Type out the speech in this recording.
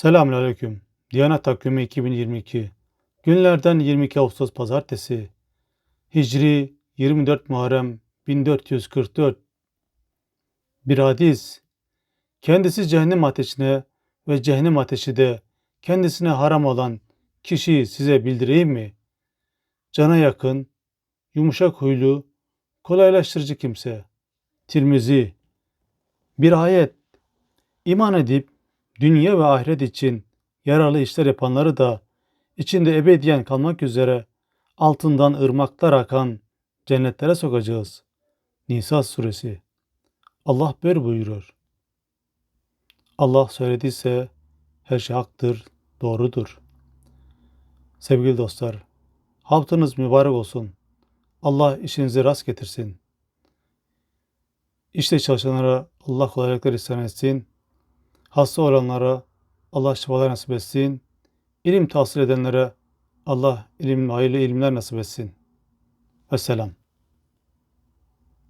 Selamünaleyküm. Diyanet Takvimi 2022. Günlerden 22 Ağustos Pazartesi. Hicri 24 Muharrem 1444. Bir hadis. Kendisi cehennem ateşine ve cehennem ateşi de kendisine haram olan kişiyi size bildireyim mi? Cana yakın, yumuşak huylu, kolaylaştırıcı kimse. Tirmizi. Bir ayet. İman edip dünya ve ahiret için yararlı işler yapanları da içinde ebediyen kalmak üzere altından ırmaklar akan cennetlere sokacağız. Nisa suresi. Allah böyle buyurur. Allah söylediyse her şey haktır, doğrudur. Sevgili dostlar, haftanız mübarek olsun. Allah işinizi rast getirsin. İşte çalışanlara Allah kolaylıklar ihsan etsin. Hasta olanlara Allah şifalar nasip etsin. İlim tahsil edenlere Allah ilim, hayırlı ilimler nasip etsin. Vesselam.